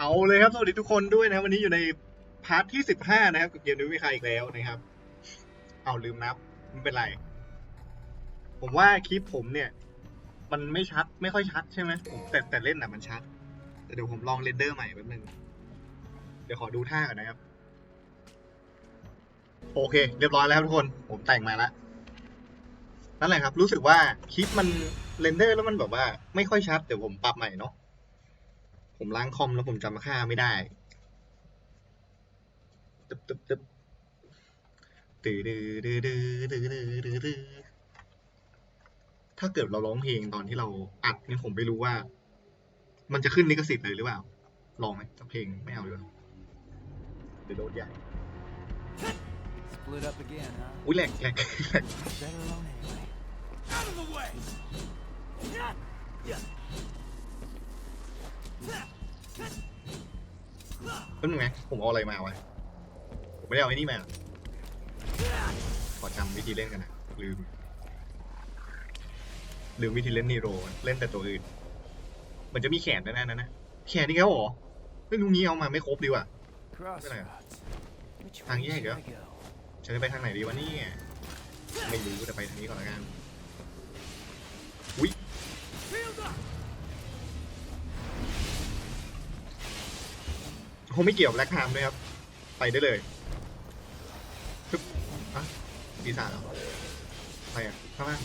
เอาเลยครับ สวัสดีทุกคนด้วยนะครับ วันนี้อยู่ในพาร์ทที่สิบห้านะครับกับเกมนิวิคาอีกแล้วนะครับ เอาลืมนับไม่เป็นไร ผมว่าคลิปผมเนี่ย มันไม่ชัดไม่ค่อยชัดใช่ไหมผมแต่แต่เล่นน่ะมันชัดแต่เดี๋ยวผมลองเรนเดอร์ใหม่แป๊บนึง เดี๋ยวขอดูท่าก่อนนะครับ โอเค เรียบร้อยแล้วครับทุกคน ผมแต่งมาแล้วนั่นแหละครับ รู้สึกว่าคลิปมันเรนเดอร์แล้วมันแบบว่า ไม่ค่อยชัดเดี๋ยวผมปรับใหม่เนาะ ผมล้างคอมแล้วผมจำค่าไม่ได้ตึบตึบตึบตือดือดือดือดือดือดือดือถ้าเกิดเราร้องเพลงตอนที่เราอัดเนี่ยผมไม่รู้ว่า มันจะขึ้นลิขสิทธิ์เลยหรือเปล่า ลองไหมถ้าเพลงไม่เอาเลยเดี๋ยวโดนใหญ่ Split up again, huh? อุ้ยแหลกแหลกแหลก Better alone anyway. Out of the way! แป๊บนึงนะผมเอาอะไรมาวะผมไม่ได้เอาไอ้นี่มา ขอจำวิธีเล่นกันนะลืม ลืมวิธีเล่นนีโรเล่นแต่ตัวอื่น มันจะมีแขนด้วยนะนั่นนะแขนนี่แล้วเหรอไม่รู้งี้เอามาไม่ครบดีว่ะ Crossroads. Which Thằng way với ai should kìa? I go? ฉันจะไปทางไหนดีวะนี่ไม่รู้แต่ไปทางนี้ก่อนละกันอุ้ย Shield up! คงไม่เกี่ยวกับแลกไทม์ด้วยครับ ไปได้เลยปึ๊บอะปีศาจเหรอไปอะข้างล่าง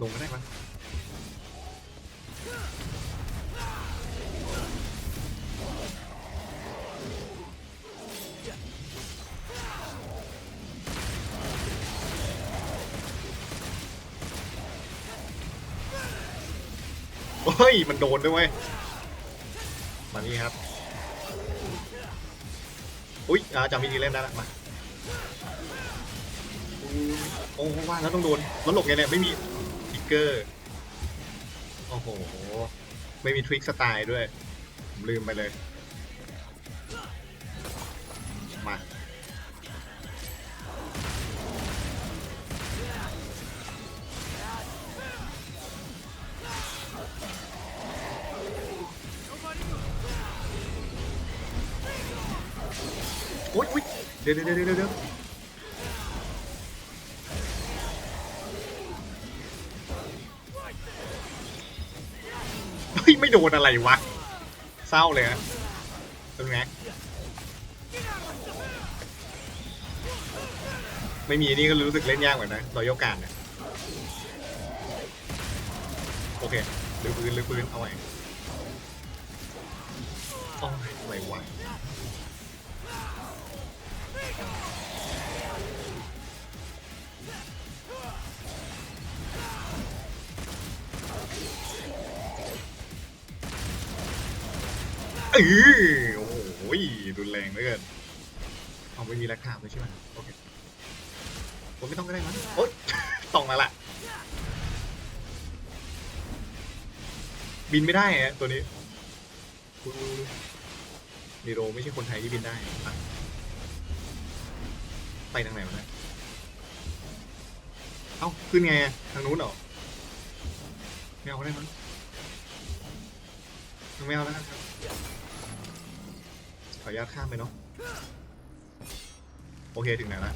ลงก็ได้มั้งเฮ้ย มันโดนด้วยเว้ยมานี่ครับ อุ้ยอาจำวิธีเล่นได้ละมาโอ้ว่าแล้วต้องโดนแล้วหลบไงเนี่ยไม่มีทิกเกอร์โอ้โหไม่มีทริคสไตล์ด้วยผมลืมไปเลยมา อ้ยอุ้ยเดี๋ยวเดี๋ยวเดี๋ยวเดี๋ยวเฮ้ยไม่โดนอะไรวะ เศร้าเลยนะเป็นไงไม่มีนี่ก็รู้สึกเล่นยากเหมือนนะรอยกการเนี่ยโอเคลือปืนลือปืนเอาไว้โอ้ยอะไรว เออโอ้โหรุนแรงเหลือเกินเอาไม่มีราคาเลยใช่ไหมโอเคผมไม่ต้องก็ได้มั้งโอ๊ยต้องแล้วล่ะ บินไม่ได้ฮะตัวนี้ดูนีโรไม่ใช่คนไทยที่บินได้ ไปทางไหนวะเนี่ยเอ้าขึ้นไงอะทางนู้นเหรอไม่เอาได้มั้งไม่เอาแล้วครับขออนุญาตข้ามไปเนาะโอเคถึงไหนละ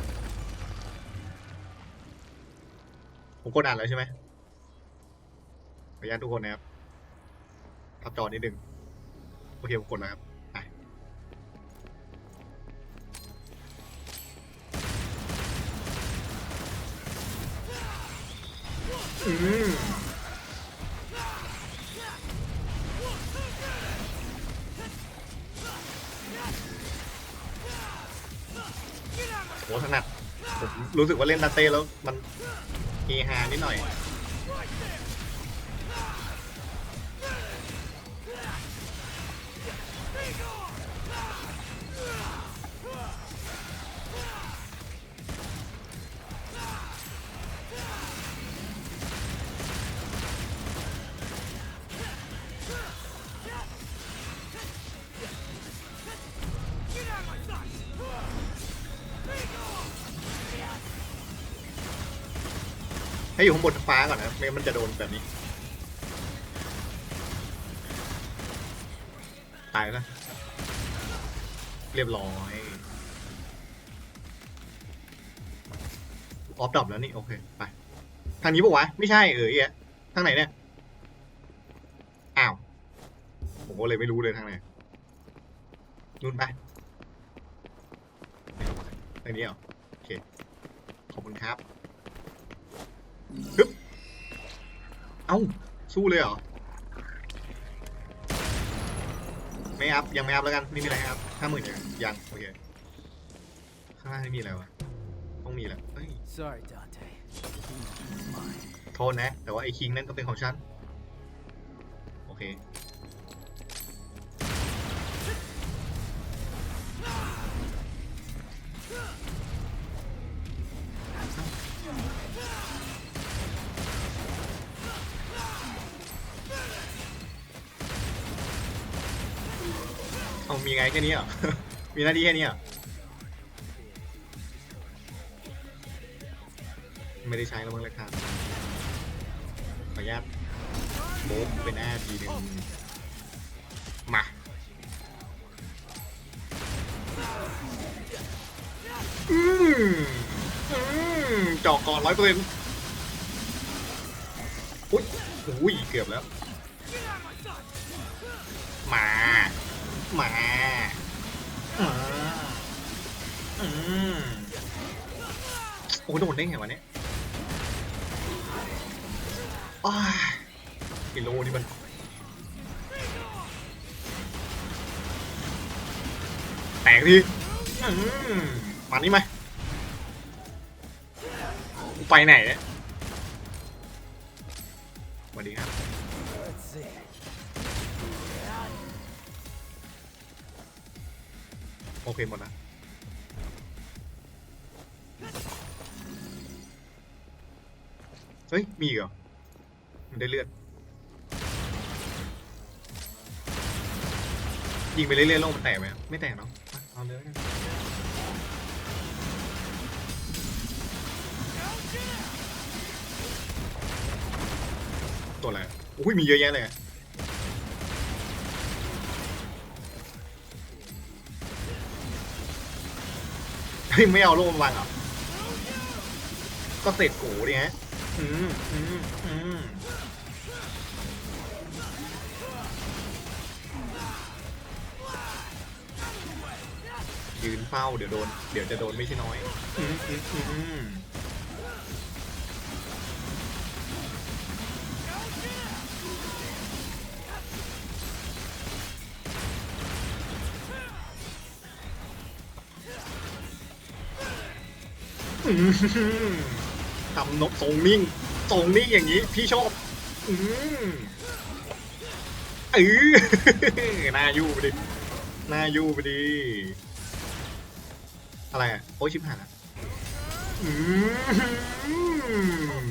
ผมกดอ่านแล้วใช่ไหมขออนุญาตทุกคนนะครับทับจอนิดนึงโอเคผมกดแล้วครับ รู้สึกว่าเล่นดาเต้แล้วมันเฮฮานิดหน่อย ให้อยู่ข้างบนฟ้าก่อนนะไม่งั้นมันจะโดนแบบนี้ ตายแล้วเรียบร้อย ออฟดับแล้วนี่ โอเค ไป ทางนี้ปะวะ ไม่ใช่เออไอ้ทางไหนเนี่ย อ้าว ผมก็เลยไม่รู้เลยทางไหนนู่นไปทางนี้เหรอ โอเค ขอบคุณครับ ฮึบเอ้า สู้เลยเหรอ ไม่อัพ ยังไม่อัพแล้วกัน ไม่มีอะไรครับห้าหมื่นยังยัง โอเค ข้างล่างไม่มีอะไรวะ ต้องมีแหละเฮ้ย Sorry, Dante. It's mine. โทษนะ แต่ว่าไอ้คิงนั่นก็เป็นของฉัน โอเค เอามีไงแค่นี้เหรอ มีหน้าที่แค่นี้เหรอ ไม่ได้ใช้แล้วมั้งเลยครับ ขออนุญาตโบ๊ะเป็นหน้าทีหนึ่งมาอืมอืมจอกก่อนร้อยเปอร์เซ็นต์อุ้ยอุ้ย เกือบแล้ว อ้โดนได้ไงวะเนี่ยอ้ายกิโลนี่มันแตกดิมานี่ไหมไปไหนเนี่ยสวัสดีครับโอเคหมดนะ เฮ้ย มีเหรอ มันได้เลือด ยิงไปเรื่อยๆโลกมันแตกไหมไม่แตกเนาะเอาเลยกันตัวอะไรอุ้ยมีเยอะแยะเลยเฮ้ยไม่เอาโลกมาวางเหรอก็เสร็จโกดิฮะ อืมอืมอืมยืนเฝ้าเดี๋ยวโดน เดี๋ยวจะโดนไม่ใช่น้อย อืมอืมอืมอืม ทำนกทรงนิ่งทรงนิ่งอย่างนี้ พี่ชอบ อืมเออน่าอยู่ไปดิน่าอยู่ไปดิอะไรอะโอ้ยชิบหายละอืม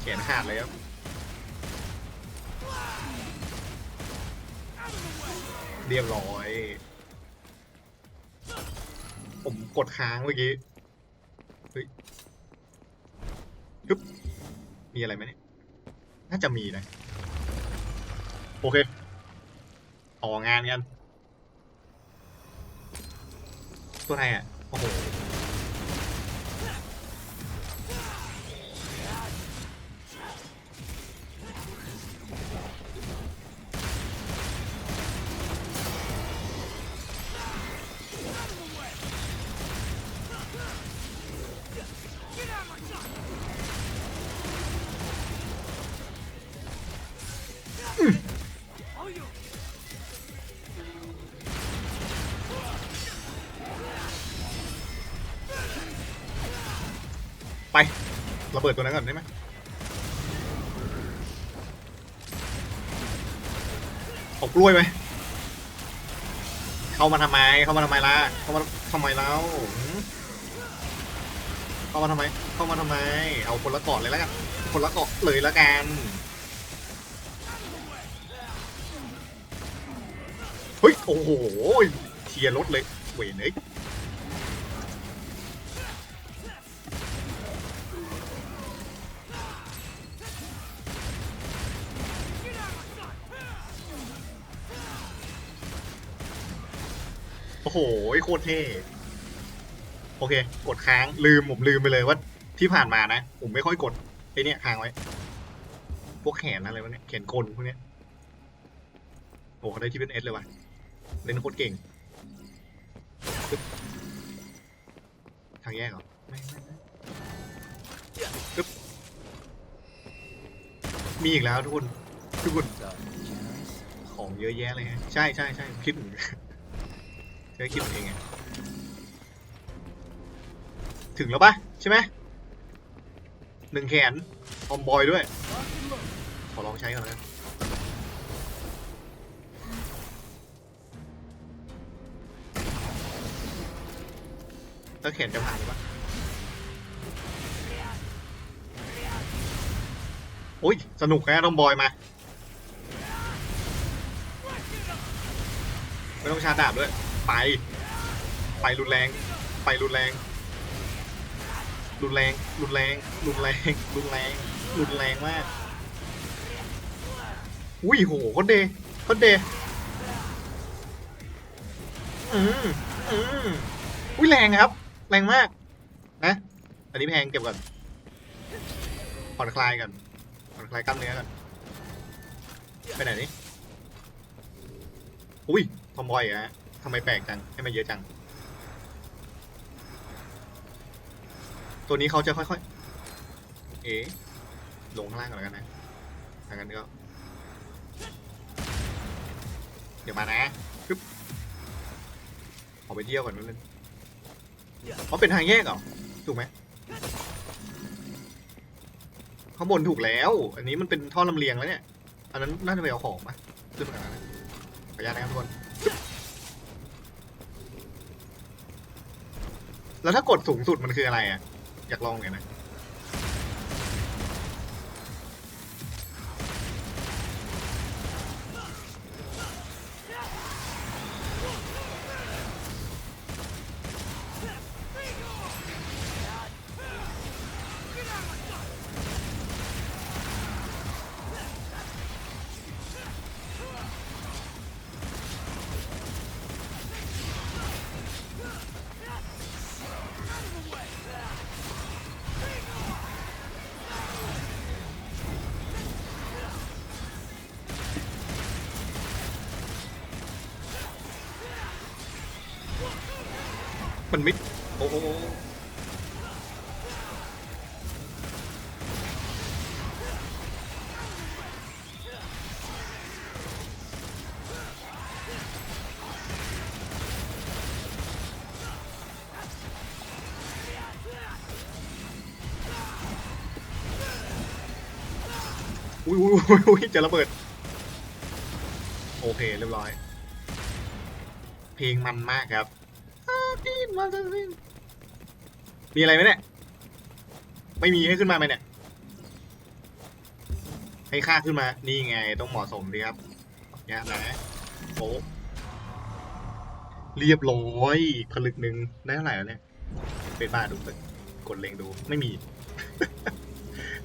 แขนขาดเลยครับเรียบร้อย ผมกดค้างเมื่อกี้ เฮ้ย ทึ๊บมีอะไรไหมเนี่ย น่าจะมีนะ โอเค ต่องานกัน ตัวไหนอะ โอ้โห เบิดตัวนั้นก่อนได้ไหมเอากล้วยไหมเข้ามาทำไม เข้ามาทำไมล่ะ เข้ามาทำไมแล้วหืมเข้ามาทำไม เข้ามาทำไม เอาคนละเกาะเลยแล้วกัน คนละเกาะเลยแล้วกัน เฮ้ย โอ้โหเทียร์รถเลยเวยเอ้ย โอ้โหโคตรเท่โอเค กดค้างลืมผมลืมไปเลยว่าที่ผ่านมานะ ผมไม่ค่อยกดไอเนี้ยค้างไว้ พวกแขนอะไรวะเนี่ยแขนกลพวกเนี้ยโอ้ได้ที่เป็นเอสเลยว่ะเล่นโคตรเก่งทางแยกเหรอไม่ไม่ไม่มีอีกแล้วทุกคนทุกคนของเยอะแยะเลยฮะใช่ใช่ใช่คิดเหมือนกัน ใช่คิดเองไงถึงแล้วปะใช่ไหมหนึ่งแขนออมบอยด้วย ขอลองใช้ก่อนนะถ้าแขนจะผ่านปะโอ้ย สนุกแค่ต้องบอยมา ไม่ต้องชาร์จดาบด้วย ไป ไปรุนแรง ไปรุนแรง รุนแรง รุนแรง รุนแรง รุนแรง รุนแรงมาก อุ้ยโหโคตรเดโคตรเดอืมอืมอุ้ยแรงครับ แรงมาก นะ อันนี้แพงเก็บก่อนผ่อนคลายกันผ่อนคลายกล้ามเนื้อกันไปไหนนี่อุ้ยทอมบอยเหรอะ ทำไมแปลกจังให้มาเยอะจัง ตัวนี้เขาจะค่อยๆ เอ๋ลงข้างล่างก่อนแล้วกันนะทางนั้นก็ เดี๋ยวมานะปึ๊บออกไปเที่ยวก่อนนิดนึงเขาเป็นทางแยกเหรอ ถูกไหมข้างบนถูกแล้ว อันนี้มันเป็นท่อลำเลียงแล้วเนี่ย อันนั้นน่าจะไปเอาของมาขึ้นมาก่อนนะขออนุญาตนะครับทุกคน แล้วถ้ากดสูงสุดมันคืออะไรอะ อยากลองหน่อยนะ มันไม่โอ้โหอุ้ยอุ้ยอุ้ยอุ้ยจะระเบิด โอเค เรียบร้อย เพลงมันมากครับ มาสิมีอะไรไหมเนี่ย ไม่มีให้ขึ้นมาไหมเนี่ย ให้ค่าขึ้นมา นี่ไงต้องเหมาะสมดีครับเนี่ยนะโอ้เรียบร้อยผลึกหนึ่งได้เท่าไหร่แล้วเนี่ย เป็นบ้าดูเลยกดเล็งดูไม่มี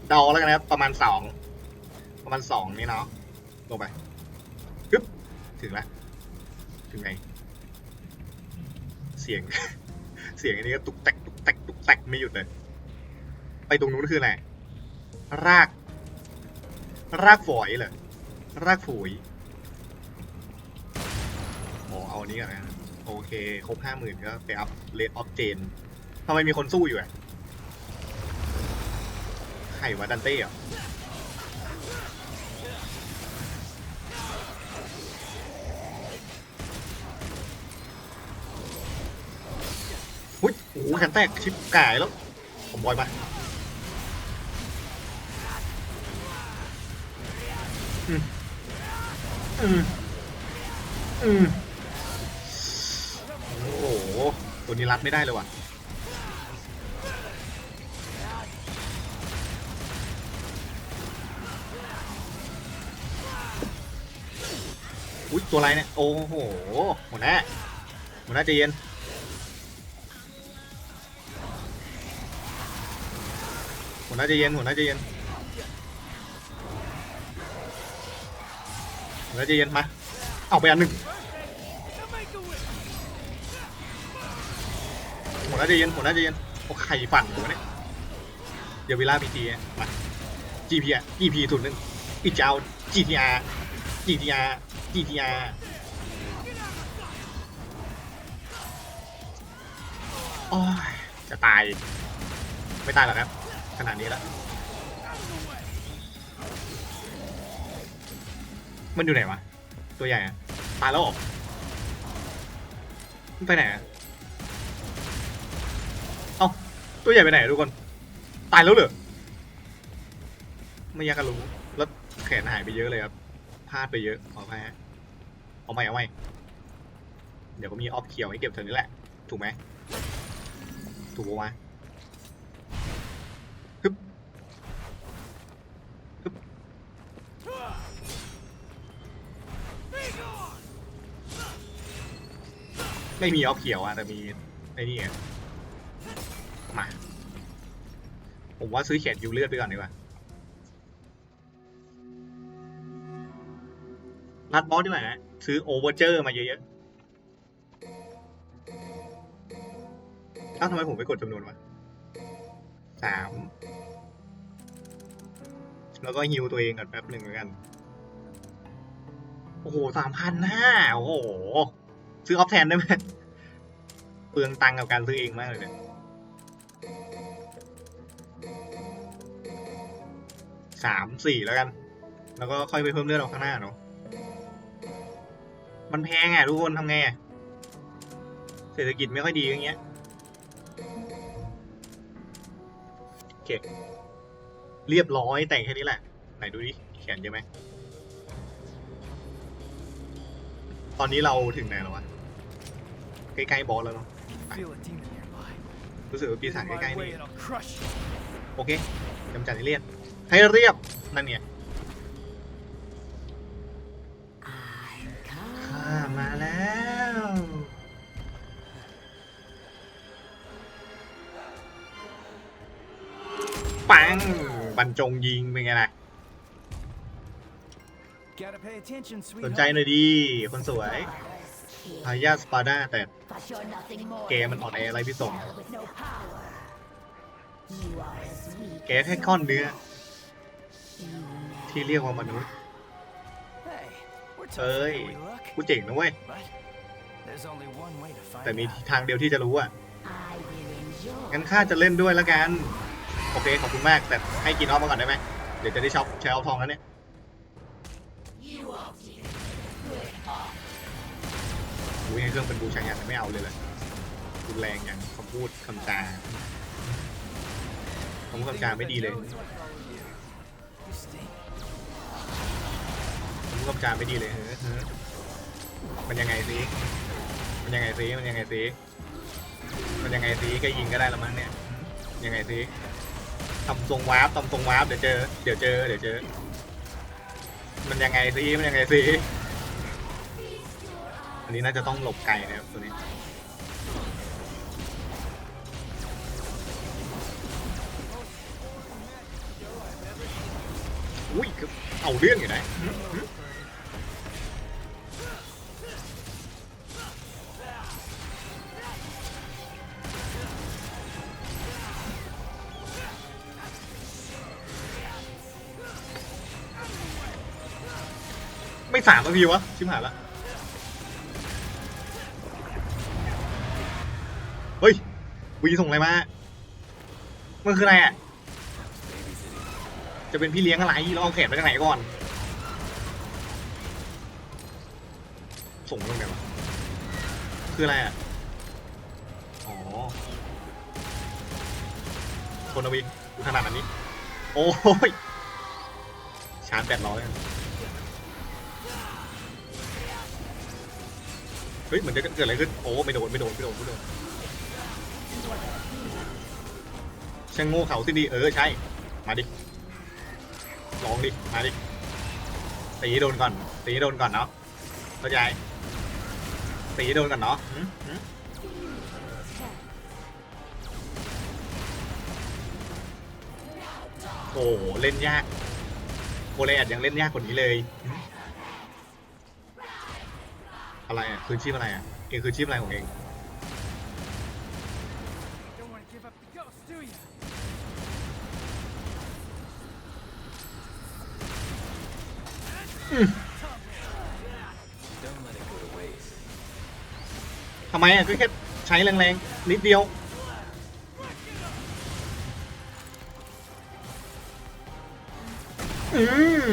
เดาแล้วกันนะครับ ประมาณสองประมาณสองนี่เนาะลงไปปึ๊บถึงละถึงไงเสียง เสียงอันนี้ก็ตุกแตกตุกแตกตุกแตกไม่หยุดเลย ไปตรงนู้นคืออะไร ราก รากฝอยเหรอ รากฝอยโอ้เอาอันนี้ก่อนนะโอเค ครบห้าหมื่นก็ไปอัพเลดออฟเจนทำไมมีคนสู้อยู่อะใครวะดันเต้เหรอ แขนแตกชิบกายแล้ว ผมบอยมาอืมอืมอืมโอ้โหตัวนี้รัดไม่ได้เลยว่ะอุ้ยตัวอะไรเนี่ย โอ้โหหัวหน้าหัวหน้าใจเย็น หัวหน้าใจเย็นหัวหน้าใจเย็นหัวหน้าใจเย็นมาเอาไปอันหนึ่งหัวหน้าใจเย็นหัวหน้าใจเย็นโอ้ใครฝันหัวเนี่ยเดี๋ยวเวลาพีจีมา GP อะ EP ศูนย์หนึ่งอีเจ้า GTR GTR GTR โอ้ยจะตาย ไม่ตายหรอกครับ ขนาดนี้แล้วมันอยู่ไหนวะ ตัวใหญ่อะตายแล้วเหรอมันไปไหนอะเอ้า ตัวใหญ่ไปไหนทุกคน ตายแล้วเหรอ ไม่อยากจะรู้ แล้วแขนหายไปเยอะเลยครับ พลาดไปเยอะ ขออภัยฮะเอาใหม่เอาใหม่ เดี๋ยวก็มีออฟเขียวให้เก็บเท่านี้แหละ ถูกไหมถูกปะวะฮึบฮึบ Be gone! ไม่มีออฟเขียวอะแต่มีไอ้นี่อะมา ผมว่าซื้อเขียนยูเลือดไปก่อนดีกว่ารัดบอสดีกว่าฮะซื้อโอเวอร์เจอร์มาเยอะๆเอ้าทำไมผมไปกดจำนวนวะสาม แล้วก็ฮิวตัวเองก่อนแป๊บหนึ่งเหมือนกัน โอ้โหสามพันห้าโอ้โห ซื้อออฟแทนได้ไหมเปลืองตังกับการซื้อเองมากเลยเนี่ยสามสี่แล้วกัน แล้วก็ค่อยไปเพิ่มเลือดเอาข้างหน้าเนาะมันแพงอะทุกคนทำไงอะเศรษฐกิจไม่ค่อยดีอย่างเงี้ยโอเคเรียบร้อยแต่งแค่นี้แหละ ไหนดูดิเขียนเยอะไหม ตอนนี้เราถึงไหนแล้ววะ ใกล้ๆบอสแล้วเนาะ Feel a demon nearby. รู้สึกว่าปีศาจ In ใกล้ my ๆ way นี่ and I'll crush you. โอเคกำจัดให้เรียบให้เรียบ นั่นเนี่ยข้ามาแล้ว ปังบรรจงยิงเป็นไงล่ะ Gotta pay attention, สนใจ sweetheart. หน่อยดี คนสวยพายาสปาด้าแต่แกมันอ่อนแออะไรพี่ส่งแกแค่ก้อนเนื้อ ที่เรียกว่ามนุษย์ Hey, we're เอ้ย tougher than we look. กูเจ๋งนะเว้ย But there's only one way to find แต่มี out. ทางเดียวที่จะรู้อะ งั้นข้าจะเล่นด้วยแล้วกัน โอเค ขอบคุณมาก แต่ให้กินออฟมาก่อนได้ไหม เดี๋ยวจะได้ช็อปใช้ออฟทองแล้วเนี่ย อุ้ยให้เครื่องเป็นบูชายันไม่เอาเลยเลยรุนแรงอย่างคำพูดคำจาคำพูดคำจาไม่ดีเลยคำพูดคำจาไม่ดีเลยเฮ้ออมันยังไงสิมันยังไงสิมันยังไงสิมันยังไงสิก็ยิงก็ได้ละมั้งเนี่ย ยังไงสิทำทรงวาร์ปทำทรงวาร์ปเดี๋ยวเจอ เดี๋ยวเจอ เดี๋ยวเจอ มันยังไงสิมันยังไงสิ อันนี้น่าจะต้องหลบไกลนะครับตัวนี้อุ้ยเอาเรื่องอยู่นะไม่สามนาทีวะ ชิมหายละ เฮ้ยวีส่งอะไรมา มันคืออะไรอะ จะเป็นพี่เลี้ยงอะไรเราเอาแขนไปทางไหนก่อน ส่งลงไหนวะคืออะไรอะ อ๋อคนอวิกูถนัดอันนี้ โอ้ย ชาร์จแบตร้อยเฮ้ยเหมือนจะเกิดอะไรขึ้น โอ้ไม่โดนไม่โดนไม่โดนไม่โดน ช่างโง่เขาสิดีเออใช่ มาดิ ลองดิ มาดิตีโดนก่อนตีโดนก่อนเนาะเข้าใจตีโดนก่อนเนาะโอ้เล่นยากโคเรอัดยังเล่นยากกว่านี้เลย อะไรอะคืนชีพอะไรอะเองคือชีพอะไรของเอง do ya? Don't let it go to waste. ทำไมอะก็แค่ใช้แรงๆนิดเดียว อืม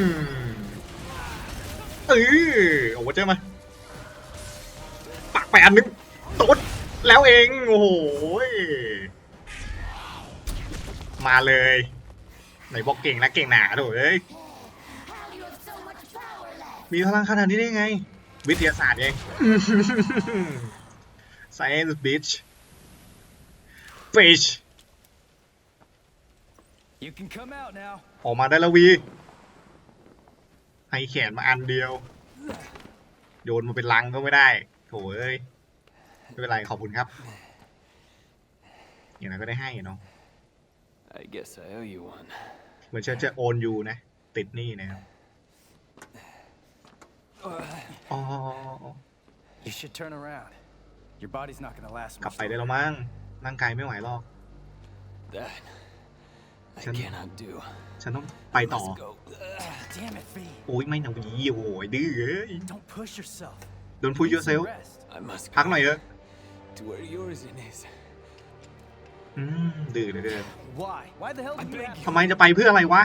เออโอ้โหเจอมาปักไปอันนึงตุ๊ดแล้วเอง โอ้โหย มาเลยไหนบอกเก่งนะเก่งหนาโถเอ้ย How you have so much power left? มีพลังขนาดนี้ได้ไง วิทยาศาสตร์เอง Science bitch fish You can come out now. ออกมาได้แล้ววี ให้แขนมาอันเดียว โยนมาเป็นลังก็ไม่ได้ โถเอ้ย ไม่เป็นไรขอบคุณครับ อย่างนั้นก็ได้ให้เนาะ I guess I owe you one. เหมือนจะจะโอนยูนะ ติดหนี้นะครับ อ๋อ You should turn around. Your body's not gonna last กลับ much ไปได้ longer. แล้วมั้งร่างกายไม่ไหวหรอก That I Chân- cannot do. ฉันต้องไปต่อ Let's go. Damn it, V. โอ้ยไม่นะวีโอ้ยดื้อเอ้ย Don't push yourself. โดนพูด Need some yourself rest. I must พักหน่อยเถอะ to where yours is. อืมดื้อเหลือเกิน Why? Why the hell do you have ทำไมจะไปเพื่ออะไรวะ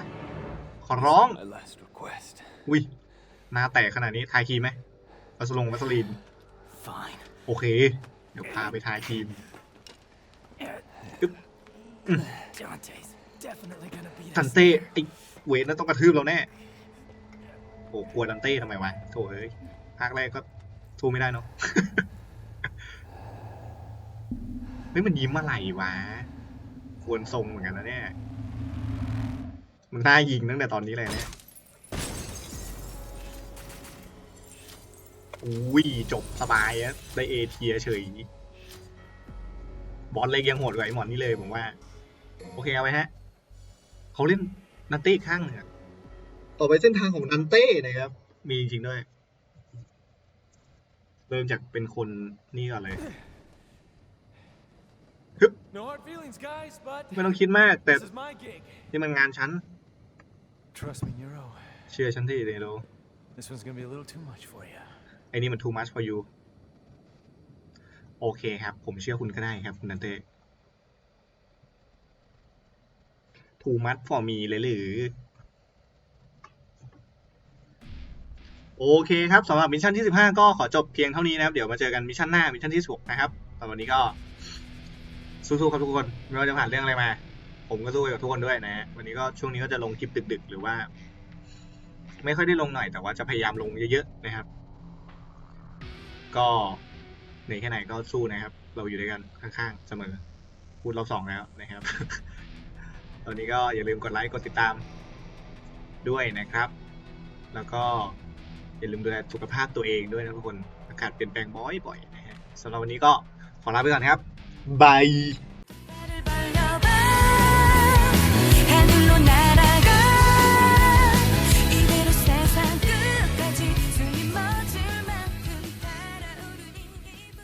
ขอร้อง My last request. อุ้ยหน้าแตกขนาดนี้ทายครีมไหมวัสลงวัสลีน Fine. โอเค เดี๋ยวพาไปทายครีม Dante's definitely gonna beat ดั us นเต้ there. ไอเวทน่าต้องกระทืบเราแน่ โอ้กลัวดันเต้ทำไมวะโถเอ้ยภาคแรกก็สู้ไม่ได้เนาะ เฮ้ยมันยิ้มอะไรวะ ควรทรงเหมือนกันนะเนี่ยมันน่ายิงตั้งแต่ตอนนี้เลยเนี่ยอุ้ยจบสบายอะได้เอเทียเฉยบอลเล็กยังโหดกว่าไอหมอนนี่เลยผมว่า โอเคเอาไว้ฮะเขาเล่นนันเต้ข้างหนึ่งอะต่อไปเส้นทางของนันเต้นะครับ มีจริงๆด้วย เริ่มจากเป็นคนนี่ก่อนเลย No hard feelings, guys, but ไม่ต้องคิดมากแต่ this is my gig. นี่มันงานฉัน Trust me, Nero. เชื่อฉันที่เดโ This one's gonna be a little too much for you. ไอ้นี่มัน too much for you โอเคครับ ผมเชื่อคุณก็ได้ครับ คุณนันเต้ too much for me เลยหรือ โอเคครับสำหรับมิชชั่นที่ 15 ก็ขอจบเพียงเท่านี้นะครับ เดี๋ยวมาเจอกันมิชชั่นหน้ามิชชั่นที่16นะครับสำหรับวันนี้ก็ สู้ๆครับทุกคนไม่ว่าจะผ่านเรื่องอะไรมา ผมก็สู้ไปกับทุกคนด้วยนะฮะวันนี้ก็ช่วงนี้ก็จะลงคลิปดึก ๆ หรือว่า ไม่ค่อยได้ลงหน่อยแต่ว่าจะพยายามลงเยอะๆนะครับ ก็เหนื่อยแค่ไหนก็สู้นะครับ เราอยู่ด้วยกันข้างๆเสมอ พูดรอบสองแล้วนะครับ ตอนนี้ก็อย่าลืมกดไลค์กดติดตามด้วยนะครับ แล้วก็อย่าลืมดูแลสุขภาพตัวเองด้วยนะทุกคนอากาศเปลี่ยนแปลงบ่อยๆนะฮะสำหรับวันนี้ก็ขอลาไปก่อนครับ Bye.